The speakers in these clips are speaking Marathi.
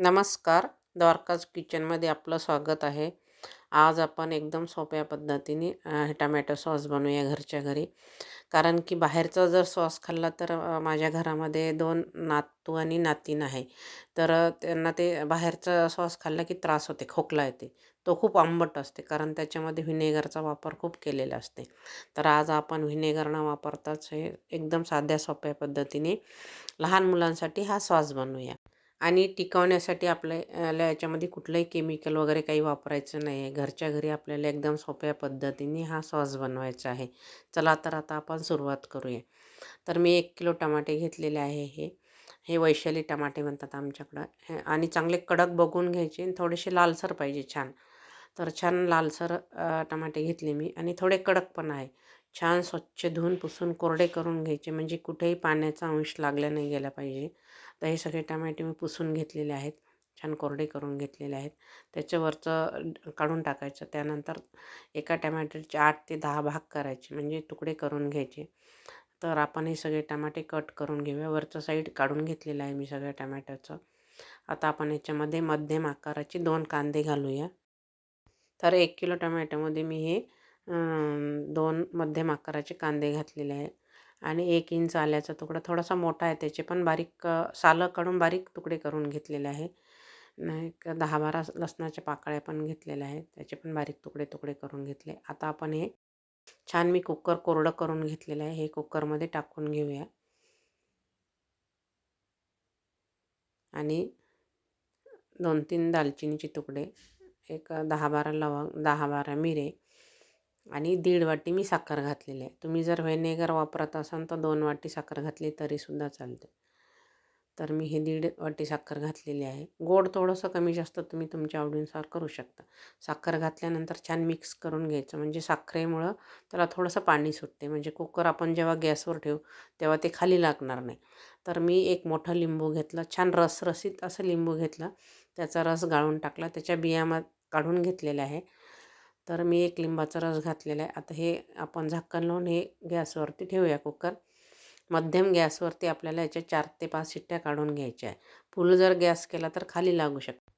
नमस्कार द्वारकाज किचनमध्ये आपलं स्वागत आहे. आज आपण एकदम सोप्या पद्धतीने टमॅटो सॉस बनवूया घरच्या घरी. कारण की बाहेरचा जर सॉस खाल्ला तर माझ्या घरामध्ये दोन नातू आणि नातीन आहे. तर त्यांना ते बाहेरचा सॉस खाल्ला की त्रास होते खोकला येते. तो खूप आंबट असते कारण त्याच्यामध्ये व्हिनेगरचा वापर खूप केलेला असते. तर आज आपण व्हिनेगर न वापरताच हे एकदम साध्या सोप्या पद्धतीने लहान मुलांसाठी हा सॉस बनवूया. आणि टिकवण्यासाठी आपल्याला याच्यामध्ये कुठलंही केमिकल वगैरे काही वापरायचं नाही आहे. घरच्या घरी आपल्याला एकदम सोप्या पद्धतीने हा सॉस बनवायचा आहे. चला तर आता आपण सुरुवात करूया. तर मी एक किलो टमाटे घेतलेले आहे हे. हे वैशाली टमाटे म्हणतात आमच्याकडं. आणि चांगले कडक बघून घ्यायचे आणि थोडेसे लालसर पाहिजे छान. तर छान लालसर टमाटे घेतले मी आणि थोडे कडक पण आहे. छान स्वच्छ धुवून पुसून कोरडे करून घ्यायचे. म्हणजे कुठेही पाण्याचा अंश लागला नाही गेला पाहिजे. तर हे सगळे टमॅटे मी पुसून घेतलेले आहेत. छान कोरडे करून घेतलेले आहेत. त्याच्यावरचं काढून टाकायचं. त्यानंतर एका टमॅटरचे आठ ते दहा भाग करायचे. म्हणजे तुकडे करून घ्यायचे. तर आपण हे सगळे टमाटे कट करून घेऊया. वरचं साईड काढून घेतलेलं आहे मी सगळ्या टमॅटोचं आता आपण याच्यामध्ये मध्यम आकाराचे दोन कांदे घालूया. तर एक किलो टमॅटोमध्ये मी हे दोन मध्यम आकाराचे कांदे घातलेले आहे आणि एक इंच आल्याचा तुकडा थोडासा मोठा आहे. त्याचे पण बारीक सालं काढून बारीक तुकडे करून घेतलेले आहे एक दहा बारा लसणाच्या पाकळ्या पण घेतलेल्या आहेत. त्याचे पण बारीक तुकडे तुकडे करून घेतले. आता आपण हे छान मी कुकर कोरडं करून घेतलेलं आहे. हे कुकरमध्ये टाकून घेऊया. आणि दोन तीन दालचिनीचे तुकडे एक दहा बारा लवंग दहा बारा मिरे आणि दीड वाटी मी साखर घातलेली आहे. तुम्ही जर व्हिनेगर वापरत असाल तर दोन वाटी साखर घातली तरीसुद्धा चालते तर मी हे दीड वाटी साखर घातलेली आहे. गोड थोडंसं कमी जास्त तुम्ही तुमच्या आवडीनुसार करू शकता. साखर घातल्यानंतर छान मिक्स करून घ्यायचं. म्हणजे साखरेमुळं त्याला थोडंसं पाणी सुटते. म्हणजे कुकर आपण जेव्हा गॅसवर ठेवू तेव्हा ते खाली लागणार नाही. तर मी एक मोठं लिंबू घेतलं. छान रसरसीत असं लिंबू घेतलं. त्याचा रस गाळून टाकला. त्याच्या बिया काढून घेतलेल्या आहे. तर मी एक लिंबाचा रस घातलेला आहे. आता हे आपण झाकण लावून हे गॅसवरती ठेवूया कुकर. मध्यम गॅसवरती आपल्याला याच्या चार ते पाच शिट्ट्या काढून घ्यायच्या आहे. फुल जर गॅस केला तर खाली लागू शकतो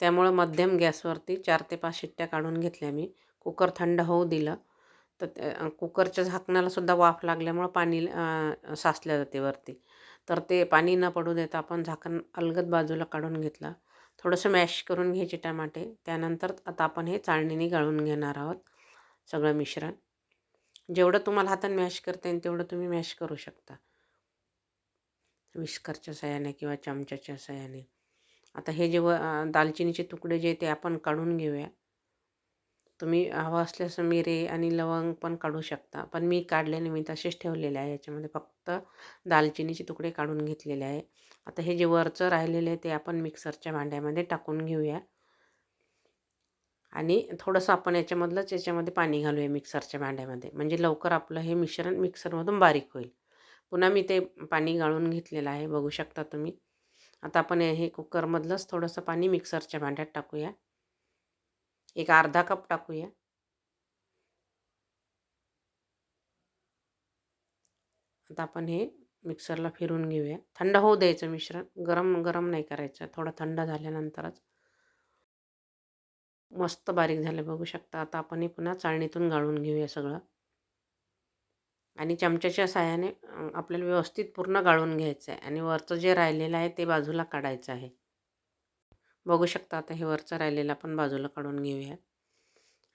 त्यामुळं मध्यम गॅसवरती चार ते पाच शिट्ट्या काढून घेतल्या मी. कुकर थंड होऊ दिलं तर कुकरच्या झाकणालासुद्धा वाफ लागल्यामुळं पाणी साचल्या जाते वरती. तर ते पाणी न पडू देता आपण झाकण अलगद बाजूला काढून घेतलं. थोडंसं मॅश करून घ्यायचे टमाटे. त्यानंतर आता आपण हे चाळणीने गाळून घेणार आहोत सगळं मिश्रण. जेवढं तुम्हाला हाताने मॅश करता येईल तेवढं तुम्ही मॅश करू शकता. विस्करच्या सहाय्याने किंवा चमच्याच्या सहाय्याने. आता हे जे व दालचिनीचे तुकडे जे ते आपण काढून घेऊया. तुम्ही हवं असल्यास मिरे आणि लवंग पण काढू शकता. पण मी काढल्याने मी तसेच ठेवलेले आहे. याच्यामध्ये फक्त दालचिनीचे तुकडे काढून घेतलेले आहे. आता हे जे वरचं राहिलेलं आहे ते आपण मिक्सरच्या भांड्यामध्ये टाकून घेऊया. आणि थोडंसं आपण याच्यामधलंच याच्यामध्ये पाणी घालूया मिक्सरच्या भांड्यामध्ये. म्हणजे लवकर आपलं हे मिश्रण मिक्सरमधून बारीक होईल. पुन्हा मी ते पाणी गाळून घेतलेलं आहे बघू शकता तुम्ही. आता आपण हे कुकरमधलंच थोडंसं पाणी मिक्सरच्या भांड्यात टाकूया. एक अर्धा कप टाकूया. आता आपण हे मिक्सरला फिरून घेऊया. थंड होऊ द्यायचं मिश्रण. गरम गरम नाही करायचं. थोडं थंड झाल्यानंतरच. मस्त बारीक झालं बघू शकता. आता आपण हे पुन्हा चाळणीतून गाळून घेऊया सगळं. आणि चमच्याच्या साह्याने आपल्याला व्यवस्थित पूर्ण गाळून घ्यायचं आहे. आणि वरचं जे राहिलेलं आहे ते बाजूला काढायचं आहे. बघू शकता आता हे वरचं राहिलेलं आपण बाजूला काढून घेऊया.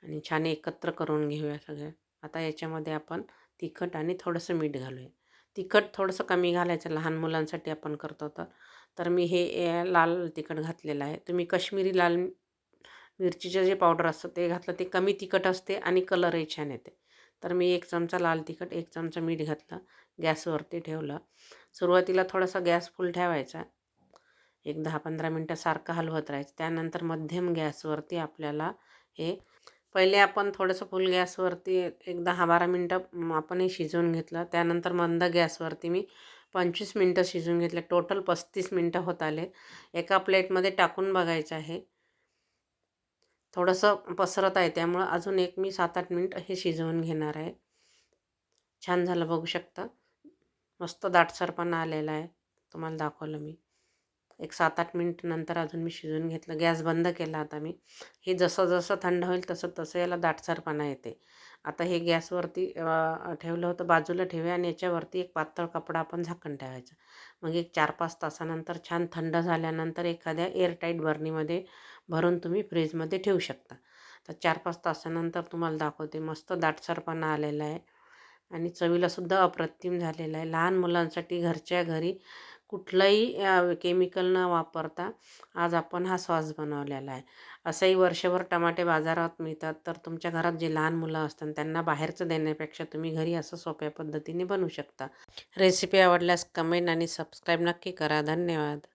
आणि छान एकत्र करून घेऊया सगळं. आता याच्यामध्ये आपण तिखट आणि थोडंसं मीठ घालूया. तिखट थोडंसं कमी घालायचं लहान मुलांसाठी आपण करतो तर. तर मी हे लाल तिखट घातलेलं आहे. तुम्ही कश्मीरी लाल मिरचीचं जे पावडर असतं ते घातलं ते कमी तिखट असते आणि कलरही छान येते. तर मी एक चमचा लाल तिखट एक चमचा मीठ घातलं गॅसवरती ठेवलं. सुरुवातीला थोडासा गॅस फुल ठेवायचा. एक दहा पंधरा मिनटं सारखं हलवत राहायचं. त्यानंतर मध्यम गॅसवरती आपल्याला हे पहिले आपण थोडंसं फुल गॅसवरती एक दहा बारा मिनटं आपण हे शिजवून घेतलं. त्यानंतर मंद गॅसवरती मी पंचवीस मिनटं शिजवून घेतले. टोटल पस्तीस मिनटं होत आले. एका प्लेटमध्ये टाकून बघायचं आहे. थोडंसं पसरत आहे. त्यामुळं अजून एक मी सात आठ मिनिट हे शिजवून घेणार आहे. छान झालं बघू शकता. मस्त दाटसरपणा आलेला आहे. तुम्हाला दाखवलं मी. एक सात आठ मिनिट नंतर अजून मी शिजवून घेतलं. गॅस बंद केला आता मी. हे जसं जसं थंड होईल तसं तसं याला दाटसरपणा येते. आता हे गॅसवरती ठेवलं होतं. बाजूला ठेवूया आणि याच्यावरती एक पातळ कपडा आपण झाकण ठेवायचा. मग एक चार पाच तासानंतर छान थंड झाल्यानंतर एखाद्या एअरटाईट बर्नीमध्ये भरून तुम्ही फ्रीजमध्ये ठेवू शकता. तर चार पाच तासानंतर तुम्हाला दाखवते. मस्त दाटसरपणा आलेला आहे. आणि चवीलासुद्धा अप्रतिम झालेला आहे. लहान मुलांसाठी घरच्या घरी कुठलंही केमिकल न वापरता आज आपण हा सॉस बनवलेला आहे. असंही वर्षभर टमाटे बाजारात मिळतात तर तुमच्या घरात जे लहान मुलं असतात त्यांना बाहेरचं देण्यापेक्षा तुम्ही घरी असं सोप्या पद्धतीने बनवू शकता. रेसिपी आवडल्यास कमेंट आणि सबस्क्राईब नक्की करा. धन्यवाद.